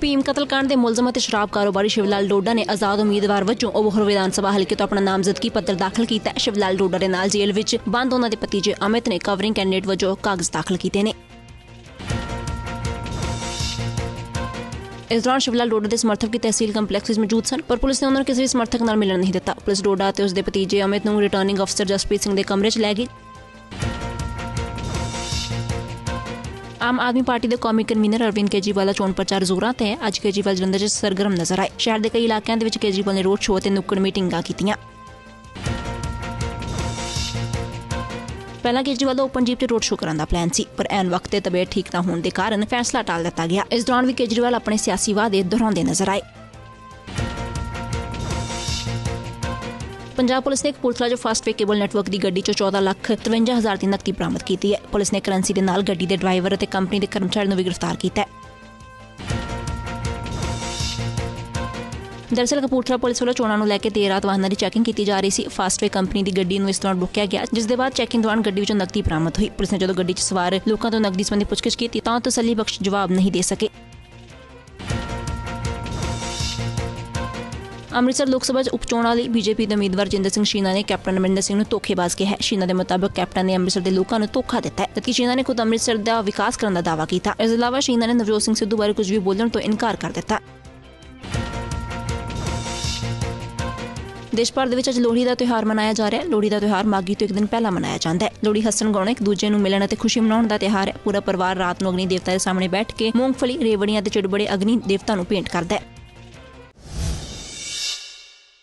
ਭੀਮ ਕਤਲकांड ਦੇ ਮੁਲਜ਼ਮ ਅਤੇ ਸ਼ਰਾਬ ਕਾਰੋਬਾਰੀ ਸ਼ਿਵਲਾਲ ਡੋਡਾ ਨੇ ਆਜ਼ਾਦ ਉਮੀਦਵਾਰ ਵਜੋਂ ਅਬੋਹਰ ਵਿਧਾਨ ਸਭਾ ਹਲਕੇ ਤੋਂ ਆਪਣਾ ਨਾਮਜ਼ਦਗੀ ਪੱਤਰ ਦਾਖਲ ਕੀਤਾ। ਹੈ ਸ਼ਿਵਲਾਲ ਡੋਡਾ ਦੇ ਨਾਲ ਜੇਲ੍ਹ ਵਿੱਚ ਬੰਦ ਉਹਨਾਂ ਦੇ ਭਤੀਜੇ ਅਮਿਤ ਨੇ ਕਵਰਿੰਗ ਕੈਂਡੀਡੇਟ ਵਜੋਂ ਕਾਗਜ਼ ਦਾਖਲ ਕੀਤੇ ਨੇ। ਇਸ ਦੌਰਾਨ ਸ਼ਿਵਲਾਲ ਡੋਡਾ ਦੇ ਸਮਰਥਕ ਵੀ ਤਹਿਸੀਲ ਕੰਪਲੈਕਸ ਵਿੱਚ ਮੌਜੂਦ ਸਨ, ਪਰ ਪੁਲਿਸ ਨੇ ਉਹਨਾਂ ਨੂੰ ਕਿਸੇ ਵੀ ਸਮਰਥਕ ਨਾਲ ਮਿਲਣ ਨਹੀਂ ਦਿੱਤਾ। ਪੁਲਿਸ ਡੋਡਾ ਅਤੇ ਉਸ ਦੇ ਭਤੀਜੇ ਅਮਿਤ ਨੂੰ ਰਿਟਰਨਿੰਗ ਅਫਸਰ ਜਸਪ੍ਰੀਤ ਸਿੰਘ ਦੇ ਕਮਰੇ 'ਚ ਲੈ ਗਈ ਆਮ ਆਦਮੀ ਪਾਰਟੀ ਦੇ ਕੌਮੀ ਕਨਵੀਨਰ ਅਰਵਿੰਦ ਕੇਜਰੀਵਾਲ ਦਾ ਚੋਣ ਪ੍ਰਚਾਰ ਜ਼ੋਰਾਂ ਤੇ ਹੈ। ਅੱਜ ਕੇਜਰੀਵਾਲ ਜਲੰਧਰ 'ਚ ਸਰਗਰਮ ਨਜ਼ਰ ਆਏ। ਸ਼ਹਿਰ ਦੇ ਕਈ ਇਲਾਕਿਆਂ ਦੇ ਵਿੱਚ ਕੇਜਰੀਵਾਲ ਨੇ ਰੋਡ ਸ਼ੋਅ ਤੇ ਨੁੱਕੜ ਮੀਟਿੰਗਾਂ ਕੀਤੀਆਂ। ਪਹਿਲਾਂ ਕੇਜਰੀਵਾਲ ਦਾ ਓਪਨ ਜੀਪ ਤੇ ਰੋਡ ਸ਼ੋਅ ਕਰਨ ਦਾ ਪਲਾਨ ਸੀ, ਪਰ ਐਨ ਵਕਤ ਤੇ ਤਬੀਅਤ ਠੀਕ ਨਾ ਹੋਣ ਦੇ ਕਾਰਨ ਫੈਸਲਾ ਟਾਲ ਦਿੱਤਾ ਗਿਆ। ਇਸ ਦੌਰਾਨ ਵੀ ਕੇਜਰੀਵਾਲ ਆਪਣੇ ਸਿਆਸੀ ਵਾਅਦੇ ਦੁਹਰਾਉਂਦੇ ਨਜ਼ਰ ਆਏ। ਪੰਜਾਬ ਪੁਲਿਸ ਨੇ ਕਪੂਰਥਲਾ 'ਚ ਫਾਸਟ ਵੇ ਕੇਬਲ ਨੈਟਵਰਕ ਦੀ ਗੱਡੀ 'ਚੋਂ 14 ਲੱਖ 53 ਹਜ਼ਾਰ ਦੀ ਨਕਦੀ ਬਰਾਮਦ ਕੀਤੀ ਹੈ। ਪੁਲਿਸ ਨੇ ਕਰੰਸੀ ਦੇ ਨਾਲ ਗੱਡੀ ਦੇ ਡਰਾਈਵਰ ਅਤੇ ਕੰਪਨੀ ਦੇ ਕਰਮਚਾਰੀ ਨੂੰ ਵੀ ਗ੍ਰਿਫਤਾਰ ਕੀਤਾ ਹੈ। ਦਰਅਸਲ ਕਪੂਰਥਲਾ ਪੁਲਿਸ ਵੱਲੋਂ ਚੋਣਾਂ ਨੂੰ ਲੈ ਕੇ ਦੇਰ ਰਾਤ ਵਾਹਨਾਂ ਦੀ ਚੈਕਿੰਗ ਕੀਤੀ ਜਾ ਰਹੀ ਸੀ। ਫਾਸਟਵੇ ਕੰਪਨੀ ਦੀ ਗੱਡੀ ਨੂੰ ਇਸ ਦੌਰਾਨ ਰੋਕਿਆ ਗਿਆ, ਜਿਸ ਦੇ ਬਾਅਦ ਚੈਕਿੰਗ ਦੌਰਾਨ ਗੱਡੀ ਵਿੱਚੋਂ ਨਕਦੀ ਬਰਾਮਦ ਹੋਈ। ਪੁਲਿਸ ਨੇ ਜਦੋਂ ਗੱਡੀ 'ਚ ਸਵਾਰ ਲੋਕਾਂ ਤੋਂ ਨਕਦੀ ਸੰਬੰਧੀ ਪੁੱਛਗਿੱਛ ਕੀਤੀ, ਤਾਂ ਉਹ ਤਸੱਲੀ ਬਖਸ਼ ਜਵਾਬ ਨਹੀਂ ਦੇ ਸਕੇ। ਅੰਮ੍ਰਿਤਸਰ ਲੋਕ ਸਭਾ 'ਚ ਉਪਚੋਣਾਂ ਲਈ ਬੀਜੇਪੀ ਦੇ ਉਮੀਦਵਾਰ ਜਿੰਦਰ ਸਿੰਘ ਸ਼ੀਨਾ ਨੇ ਕੈਪਟਨ ਅਮਰਿੰਦਰ ਸਿੰਘ ਨੂੰ ਧੋਖੇਬਾਜ਼ ਕਿਹਾ ਹੈ। ਸ਼ੀਨਾ ਦੇ ਮੁਤਾਬਕ ਕੈਪਟਨ ਨੇ ਅੰਮ੍ਰਿਤਸਰ ਦੇ ਲੋਕਾਂ ਨੂੰ ਧੋਖਾ ਦਿੱਤਾ ਹੈ, ਜਦਕਿ ਸ਼ੀਨਾ ਨੇ ਖੁਦ ਅੰਮ੍ਰਿਤਸਰ ਦਾ ਵਿਕਾਸ ਕਰਨ ਦਾ ਦਾਅਵਾ ਕੀਤਾ। ਇਸ ਤੋਂ ਇਲਾਵਾ ਸ਼ੀਨਾ ਨੇ ਨਵਜੋਤ ਸਿੰਘ ਸਿੱਧੂ ਬਾਰੇ ਕੁਝ ਵੀ ਬੋਲਣ ਤੋਂ ਇਨਕਾਰ ਕਰ ਦਿੱਤਾ। ਦੇਸ਼ ਭਰ ਦੇ ਵਿੱਚ ਅੱਜ ਲੋਹੜੀ ਦਾ ਤਿਉਹਾਰ ਮਨਾਇਆ ਜਾ ਰਿਹਾ ਹੈ। ਲੋਹੜੀ ਦਾ ਤਿਉਹਾਰ ਮਾਗੀ ਤੋਂ ਇੱਕ ਦਿਨ ਪਹਿਲਾਂ ਮਨਾਇਆ ਜਾਂਦਾ ਹੈ। ਲੋਹੜੀ ਹੱਸਣ ਗਾਉਣਾ, ਇੱਕ ਦੂਜੇ ਨੂੰ ਮਿਲਣ ਅਤੇ ਖੁਸ਼ੀ ਮਨਾਉਣ ਦਾ ਤਿਉਹਾਰ ਹੈ। ਪੂਰਾ ਪਰਿਵਾਰ ਰਾਤ ਨੂੰ ਅਗਨੀ ਦੇਵਤਾ ਦੇ ਸਾਹਮਣੇ ਬੈਠ ਕੇ ਮੂੰਗਫਲੀ, ਰੇਵੜੀਆਂ ਤੇ ਚਿੜਬੜੇ ਅਗਨੀ ਦੇਵਤਾ ਨੂੰ ਭੇਂਟ ਕਰਦਾ ਹੈ।